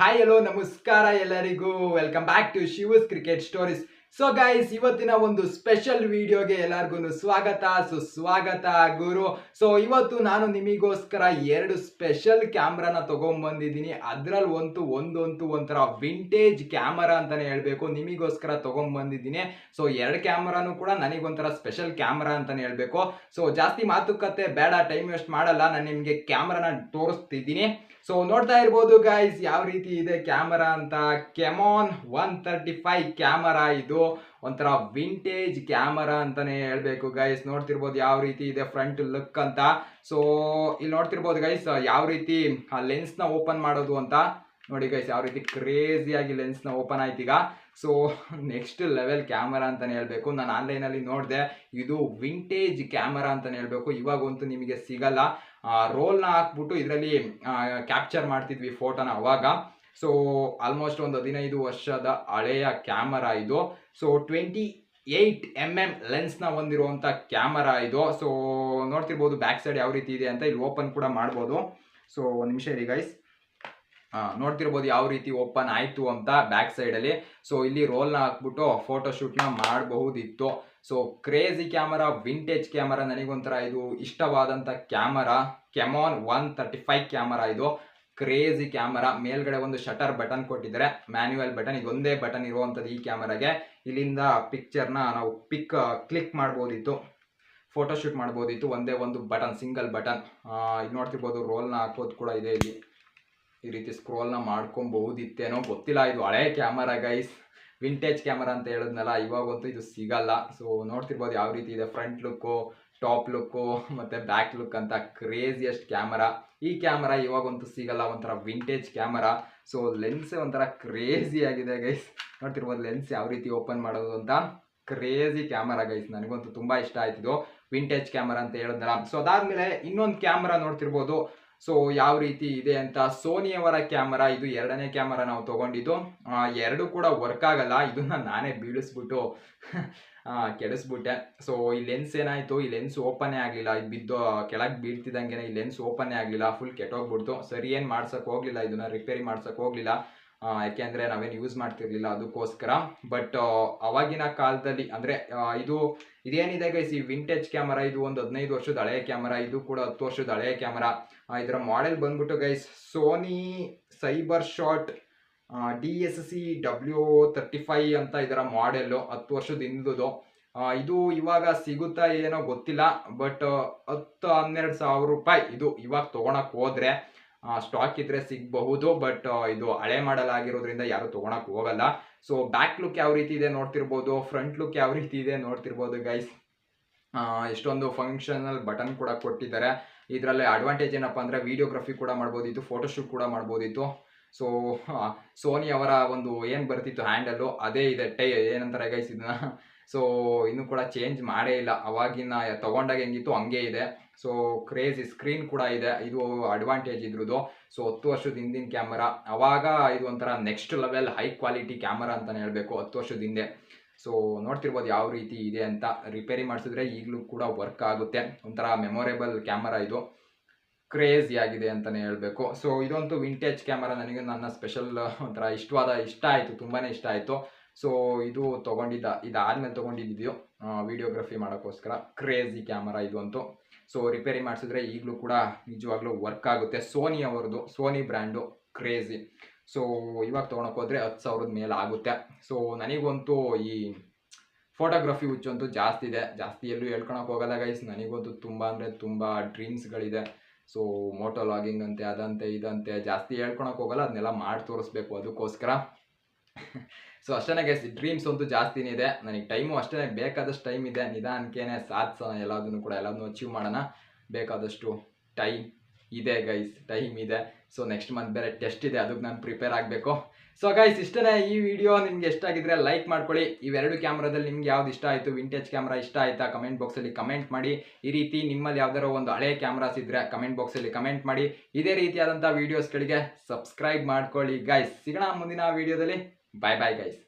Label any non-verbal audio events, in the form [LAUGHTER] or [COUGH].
Hi hello ನಮಸ್ಕಾರ ಎಲ್ಲರಿಗೂ. Welcome back to Shiva's cricket stories so guys ಇವತ್ತಿನ ಒಂದು ಸ್ಪೆಷಲ್ ವಿಡಿಯೋಗೆ ಎಲ್ಲರಿಗೂ ಸ್ವಾಗತ. ಸುಸ್ವಾಗತ ಗುರು. ಸೊ ಇವತ್ತು ನಾನು ನಿಮಗೋಸ್ಕರ ಎರಡು ಸ್ಪೆಷಲ್ ಕ್ಯಾಮ್ರಾನ ತಗೊಂಡ್ಬಂದಿದ್ದೀನಿ ಅದರಲ್ಲಿ ಒಂದು ಒಂದಂತೂ ಒಂಥರ ವಿಂಟೇಜ್ ಕ್ಯಾಮರಾ ಅಂತಾನೆ ಹೇಳಬೇಕು. ನಿಮಗೋಸ್ಕರ ತಗೊಂಡ್ಬಂದಿದ್ದೀನಿ ಸೊ ಎರಡು ಕ್ಯಾಮ್ರಾನು ಕೂಡ ನನಗೊಂಥರ ಸ್ಪೆಷಲ್ ಕ್ಯಾಮ್ರಾ ಅಂತಾನೆ ಹೇಳಬೇಕು. ಸೊ ಜಾಸ್ತಿ ಮಾತುಕತೆ ಬೇಡ ಟೈಮ್ ವೇಸ್ಟ್ ಮಾಡಲ್ಲ. ನಾನು ನಿಮಗೆ ಕ್ಯಾಮ್ರಾನ ತೋರಿಸ್ತಿದ್ದೀನಿ. ಸೊ ನೋಡ್ತಾ ಇರ್ಬೋದು ಗೈಸ್ ಯಾವ ರೀತಿ ಇದೆ ಕ್ಯಾಮರಾ ಅಂತ? ಕೆಮಾನ್ ಒನ್ ತರ್ಟಿ ಫೈವ್ ಕ್ಯಾಮರಾ ಇದು. ಒಂಥರ ವಿಂಟೇಜ್ ಕ್ಯಾಮರಾ ಅಂತಾನೆ ಹೇಳ್ಬೇಕು ಗೈಸ್ ನೋಡ್ತಿರ್ಬೋದು ಯಾವ ರೀತಿ ಇದೆ ಫ್ರಂಟ್ ಲುಕ್ ಅಂತ. ಸೊ ಇಲ್ಲಿ ನೋಡ್ತಿರ್ಬೋದು ಗೈಸ್ ಯಾವ ರೀತಿ, ಆ ಲೆನ್ಸ್ನ ಓಪನ್ ಮಾಡೋದು ಅಂತ. ನೋಡಿ ಗೈಸ್ ಯಾವ ರೀತಿ ಕ್ರೇಜಿಯಾಗಿ ಲೆನ್ಸ್ನ ಓಪನ್ ಆಯ್ತು ಈಗ. ಸೊ ನೆಕ್ಸ್ಟ್ ಲೆವೆಲ್ ಕ್ಯಾಮರಾ ಅಂತಾನೆ ಹೇಳಬೇಕು. ನಾನು ಆನ್ಲೈನಲ್ಲಿ ನೋಡಿದೆ, ಇದು ವಿಂಟೇಜ್ ಕ್ಯಾಮರಾ ಅಂತಾನೆ ಹೇಳಬೇಕು. ಇವಾಗಂತೂ ನಿಮಗೆ ಸಿಗಲ್ಲ. ರೋಲ್ನ ಹಾಕ್ಬಿಟ್ಟು ಇದರಲ್ಲಿ ಕ್ಯಾಪ್ಚರ್ ಮಾಡ್ತಿದ್ವಿ ಫೋಟೋನ ಅವಾಗ. ಸೊ ಆಲ್ಮೋಸ್ಟ್ ಒಂದು ಹದಿನೈದು ವರ್ಷದ ಹಳೆಯ ಕ್ಯಾಮರಾ ಇದು. So twenty eight M M ಲೆನ್ಸ್ನ ಹೊಂದಿರುವಂಥ ಕ್ಯಾಮರಾ ಇದು. ಸೊ ನೋಡ್ತಿರ್ಬೋದು ಬ್ಯಾಕ್ ಸೈಡ್ ಯಾವ ರೀತಿ ಇದೆ ಅಂತ ಇಲ್ಲಿ ಓಪನ್ ಕೂಡ ಮಾಡ್ಬೋದು. ಸೊ ಒಂದು ನಿಮಿಷ ಇರಿ ಗೈಸ್ ನೋಡ್ತಿರ್ಬೋದು ಯಾವ ರೀತಿ ಓಪನ್ ಆಯಿತು ಅಂತ ಬ್ಯಾಕ್ ಸೈಡಲ್ಲಿ ಸೊ ಇಲ್ಲಿ ರೋಲ್ನ ಹಾಕ್ಬಿಟ್ಟು ಫೋಟೋ ಶೂಟ್ನ ಮಾಡಬಹುದಿತ್ತು. So crazy camera vintage camera ನನಗೊಂಥರ ಇದು ಇಷ್ಟವಾದಂಥ ಕ್ಯಾಮರಾ ಕೆಮಾನ್ ಒನ್ ತರ್ಟಿ ಫೈವ್ ಕ್ಯಾಮರಾ ಇದು. ಕ್ರೇಜಿ ಕ್ಯಾಮರಾ ಮೇಲ್ಗಡೆ ಒಂದು ಶಟರ್ ಬಟನ್ ಕೊಟ್ಟಿದ್ದಾರೆ. ಮ್ಯಾನ್ಯುವಲ್ ಬಟನ್ ಇದೊಂದೇ ಬಟನ್ ಇರುವಂಥದ್ದು ಈ ಕ್ಯಾಮರಾಗೆ ಇಲ್ಲಿಂದ ಪಿಕ್ಚರ್ನ ನಾವು ಪಿಕ್ ಕ್ಲಿಕ್ ಮಾಡ್ಬೋದಿತ್ತು. ಫೋಟೋ ಶೂಟ್ ಮಾಡ್ಬೋದಿತ್ತು. ಒಂದೇ ಒಂದು ಬಟನ್ ಸಿಂಗಲ್ ಬಟನ್ ಇದು ನೋಡ್ತಿರ್ಬೋದು ರೋಲ್ನ ಹಾಕೋದು ಕೂಡ ಇದೆ ಇಲ್ಲಿ. ಈ ರೀತಿ ಸ್ಕ್ರೋಲ್ನ ಮಾಡ್ಕೊಬಹುದಿತ್ತೇನೋ ಗೊತ್ತಿಲ್ಲ. ಇದು ಹಳೆ ಕ್ಯಾಮರಾ ಗೈಸ್ ವಿಂಟೇಜ್ ಕ್ಯಾಮರಾ ಅಂತ ಹೇಳಿದ್ನಲ್ಲ, ಇವಾಗಂತೂ ಇದು ಸಿಗಲ್ಲ. ಸೊ ನೋಡ್ತಿರ್ಬೋದು ಯಾವ ರೀತಿ ಇದೆ. ಫ್ರಂಟ್ ಲುಕ್ಕು ಟಾಪ್ ಲುಕ್ಕು, ಮತ್ತು ಬ್ಯಾಕ್ ಲುಕ್ ಅಂತ ಕ್ರೇಜಿಯಸ್ಟ್ ಕ್ಯಾಮರಾ. ಈ ಕ್ಯಾಮರಾ ಇವಾಗಂತೂ ಸಿಗಲ್ಲ, ಒಂಥರ ವಿಂಟೇಜ್ ಕ್ಯಾಮರಾ. ಸೊ, ಲೆನ್ಸ್ ಒಂಥರ ಕ್ರೇಜಿ ಆಗಿದೆ, ಗೈಸ್. ನೋಡ್ತಿರ್ಬೋದು ಲೆನ್ಸ್ ಯಾವ ರೀತಿ ಓಪನ್ ಮಾಡೋದು ಅಂತ. Crazy camera, guys. ನನಗಂತೂ ತುಂಬ ಇಷ್ಟ ಆಯ್ತಿದ್ದು ವಿಂಟೇಜ್ ಕ್ಯಾಮರಾ ಅಂತ ಹೇಳಿದ್ನಲ್ಲ. ಸೊ, ಅದಾದಮೇಲೆ ಇನ್ನೊಂದು ಕ್ಯಾಮರಾ ನೋಡ್ತಿರ್ಬೋದು. ಸೊ, ಯಾವ ರೀತಿ ಇದೆ ಅಂತ. ಸೋನಿಯವರ ಕ್ಯಾಮರಾ, ಇದು ಎರಡನೇ ಕ್ಯಾಮರಾ ನಾವು ತಗೊಂಡಿದ್ದು. ಎರಡು ಕೂಡ ವರ್ಕ್ ಆಗಲ್ಲ. ಇದನ್ನ ನಾನೇ ಬೀಳಿಸ್ಬಿಟ್ಟು ಕೆಡಿಸ್ಬಿಟ್ಟೆ. ಸೊ ಈ ಲೆನ್ಸ್ ಏನಾಯ್ತು? ಈ ಲೆನ್ಸ್ ಓಪನೇ ಆಗಲಿಲ್ಲ. ಇದು ಬಿದ್ದು ಕೆಳಗೆ ಬೀಳ್ತಿದ್ದಂಗೆ ಈ ಲೆನ್ಸ್ ಓಪನೇ ಆಗಲಿಲ್ಲ. ಫುಲ್ ಕೆಟ್ಟೋಗ್ಬಿಡ್ತು. ಸರಿ, ಏನು ಮಾಡ್ಸಕ್ಕೆ ಹೋಗಲಿಲ್ಲ. ಇದನ್ನ ರಿಪೇರಿ ಮಾಡ್ಸಕ್ಕೆ ಹೋಗಲಿಲ್ಲ. ಯಾಕೆಂದರೆ ನಾವೇನು ಯೂಸ್ ಮಾಡ್ತಿರ್ಲಿಲ್ಲ ಅದಕ್ಕೋಸ್ಕರ. ಬಟ್ ಅವಾಗಿನ ಕಾಲದಲ್ಲಿ, ಅಂದರೆ ಇದು, ಇದೇನಿದೆ ಗೈಸ್ ಈ ವಿಂಟೇಜ್ ಕ್ಯಾಮರಾ ಇದು ಒಂದು ಹದಿನೈದು ವರ್ಷದ ಹಳೆಯ ಕ್ಯಾಮರಾ ಇದು ಕೂಡ ಹತ್ತು ವರ್ಷದ ಹಳೆಯ ಕ್ಯಾಮರಾ ಇದರ ಮಾಡೆಲ್ ಬಂದ್ಬಿಟ್ಟು guys Sony cyber shot D S C W thirty five ಅಂತ ಇದರ ಮಾಡೆಲ್ಲು ಹತ್ತು ವರ್ಷದ ಹಿಂದುದು. ಇದು ಇವಾಗ ಸಿಗುತ್ತಾ ಏನೋ ಗೊತ್ತಿಲ್ಲ ಬಟ್ ಹತ್ತು ಹನ್ನೆರಡು ಸಾವಿರ ರೂಪಾಯಿ ಇದು ಇವಾಗ ತೊಗೊಳಕ್ ಹೋದ್ರೆ ಸ್ಟಾಕ್ ಇದ್ರೆ ಸಿಗಬಹುದು ಬಟ್ ಇದು ಹಳೆ ಮಾಡಲ್ ಆಗಿರೋದ್ರಿಂದ ಯಾರು ತೊಗೊಳಕ್ ಹೋಗಲ್ಲ. ಸೊ ಬ್ಯಾಕ್ ಲುಕ್ ಯಾವ ರೀತಿ ಇದೆ ನೋಡ್ತಿರ್ಬೋದು ಫ್ರಂಟ್ ಲುಕ್ ಯಾವ ರೀತಿ ಇದೆ ನೋಡ್ತಿರ್ಬೋದು ಗೈಸ್ ಎಷ್ಟೊಂದು ಫಂಕ್ಷನಲ್ ಬಟನ್ ಕೂಡ ಕೊಟ್ಟಿದ್ದಾರೆ. ಇದರಲ್ಲಿ ಅಡ್ವಾಂಟೇಜ್ ಏನಪ್ಪ ಅಂದರೆ ವಿಡಿಯೋಗ್ರಫಿ ಕೂಡ ಮಾಡ್ಬೋದಿತ್ತು ಫೋಟೋಶೂಟ್ ಕೂಡ ಮಾಡ್ಬೋದಿತ್ತು. ಸೊ ಸೋನಿ [LAUGHS] ಅವರ ಒಂದು ಏನು ಬರ್ತಿತ್ತು ಹ್ಯಾಂಡಲ್ಲು ಅದೇ ಇದೆ. ಟೈ, ಏನಂತಾರೆ ಗೈಸ್ ಇದನ್ನ ಸೊ ಇನ್ನೂ ಕೂಡ ಚೇಂಜ್ ಮಾಡೇ ಇಲ್ಲ. ಅವಾಗಿನ ತಗೊಂಡಾಗ ಹೆಂಗಿತ್ತು, ಹಂಗೆ ಇದೆ. ಸೊ ಕ್ರೇಜಿ ಸ್ಕ್ರೀನ್ ಕೂಡ ಇದೆ. ಇದು ಅಡ್ವಾಂಟೇಜ್ ಇದ್ರದ್ದು ಸೊ ಹತ್ತು ವರ್ಷದ ಹಿಂದಿನ ಕ್ಯಾಮರಾ ಅವಾಗ ಇದು ಒಂಥರ next level high quality camera ಅಂತಲೇ ಹೇಳಬೇಕು, ಹತ್ತು ವರ್ಷದ ಹಿಂದೆ. ಸೊ ನೋಡ್ತಿರ್ಬೋದು ಯಾವ ರೀತಿ ಇದೆ ಅಂತ. ರಿಪೇರಿ ಮಾಡಿಸಿದ್ರೆ ಈಗಲೂ ಕೂಡ ವರ್ಕ್ ಆಗುತ್ತೆ. ಒಂಥರ ಮೆಮೊರೇಬಲ್ ಕ್ಯಾಮರಾ ಇದು. ಕ್ರೇಜಿ ಆಗಿದೆ ಅಂತಲೇ ಹೇಳಬೇಕು. ಸೊ ಇದಂತೂ ವಿಂಟೇಜ್ ಕ್ಯಾಮರಾ ನನಗೆ ನನ್ನ ಸ್ಪೆಷಲ್ ಒಂಥರ ಇಷ್ಟವಾದ, ಇಷ್ಟ ಆಯಿತು ತುಂಬಾ ಇಷ್ಟ ಆಯಿತು. ಸೊ ಇದು ತೊಗೊಂಡಿದ್ದ, ಇದಾದ್ಮೇಲೆ ತೊಗೊಂಡಿದ್ದು ವಿಡಿಯೋಗ್ರಫಿ ಮಾಡೋಕ್ಕೋಸ್ಕರ ಕ್ರೇಜಿ ಕ್ಯಾಮರಾ ಇದು ಅಂತೂ. ಸೊ ರಿಪೇರಿ ಮಾಡಿಸಿದ್ರೆ ಈಗಲೂ ಕೂಡ ನಿಜವಾಗ್ಲೂ ವರ್ಕ್ ಆಗುತ್ತೆ. ಸೋನಿ ಅವರದು ಸೋನಿ ಬ್ರ್ಯಾಂಡು ಕ್ರೇಜಿ ಸೊ ಇವಾಗ ತೊಗೊಳಕ್ಕೆ ಹೋದರೆ ಹತ್ತು ಸಾವಿರದ ಮೇಲೆ ಆಗುತ್ತೆ. ಸೊ ನನಗಂತೂ ಈ ಫೋಟೋಗ್ರಫಿ ಹುಚ್ಚಂತೂ ಜಾಸ್ತಿ ಇದೆ. ಜಾಸ್ತಿ ಎಲ್ಲೂ ಹೇಳ್ಕೊಳಕ್ಕೆ ಹೋಗಲ್ಲ ಗೈಸ್ ನನಗಂತೂ ತುಂಬ ಅಂದರೆ ತುಂಬ ಡ್ರೀಮ್ಸ್ಗಳಿದೆ ಸೊ ಮೋಟೋ ಲಾಗಿಂಗ್ ಅಂತೆ, ಅದಂತೆ, ಇದಂತೆ ಜಾಸ್ತಿ ಹೇಳ್ಕೊಳಕ್ಕೆ ಹೋಗಲ್ಲ, ಅದನ್ನೆಲ್ಲ ಮಾಡಿ ತೋರಿಸ್ಬೇಕು ಅದಕ್ಕೋಸ್ಕರ. ಸೊ ಅಷ್ಟೇ ಗೈಸ್ ಡ್ರೀಮ್ಸ್ ಅಂತೂ ಜಾಸ್ತಿನೇ ಇದೆ. ನನಗೆ ಟೈಮು ಅಷ್ಟೇ ಬೇಕಾದಷ್ಟು ಟೈಮ್ ಇದೆ. ನಿಧಾನಕ್ಕೇನೆ ಸಾಧಿಸೋಣ, ಎಲ್ಲದನ್ನು ಕೂಡ ಎಲ್ಲದನ್ನು ಅಚೀವ್ ಮಾಡೋಣ. ಬೇಕಾದಷ್ಟು ಟೈಮ್ ಇದೆ ಗೈಸ್ ಟೈಮ್ ಇದೆ. ಸೊ ನೆಕ್ಸ್ಟ್ ಮಂತ್ ಬೇರೆ ಟೆಸ್ಟ್ ಇದೆ, ಅದಕ್ಕೆ ನಾನು ಪ್ರಿಪೇರ್ ಆಗಬೇಕು. ಸೊ ಗೈಸ್ ಇಷ್ಟನೇ ಈ ವಿಡಿಯೋ ನಿಮ್ಗೆ ಎಷ್ಟಾಗಿದ್ರೆ ಲೈಕ್ ಮಾಡ್ಕೊಳ್ಳಿ. ಇವೆರಡು ಕ್ಯಾಮ್ರಾದಲ್ಲಿ ನಿಮ್ಗೆ ಯಾವ್ದು ಇಷ್ಟ ಆಯಿತು ವಿಂಟೇಜ್ ಕ್ಯಾಮ್ರಾ ಇಷ್ಟ ಆಯ್ತಾ ಕಮೆಂಟ್ ಬಾಕ್ಸಲ್ಲಿ ಕಮೆಂಟ್ ಮಾಡಿ. ಈ ರೀತಿ ನಿಮ್ಮಲ್ಲಿ ಯಾವ್ದಾರೋ ಒಂದು ಹಳೆ ಕ್ಯಾಮ್ರಾಸ್ ಇದ್ರೆ ಕಮೆಂಟ್ ಬಾಕ್ಸಲ್ಲಿ ಕಮೆಂಟ್ ಮಾಡಿ. ಇದೇ ರೀತಿಯಾದಂಥ ವೀಡಿಯೋಸ್ಗಳಿಗೆ ಸಬ್ಸ್ಕ್ರೈಬ್ ಮಾಡ್ಕೊಳ್ಳಿ ಗೈಸ್ ಸಿಗೋಣ ಮುಂದಿನ ವಿಡಿಯೋದಲ್ಲಿ ಬಾಯ್ ಬಾಯ್ ಗೈಸ್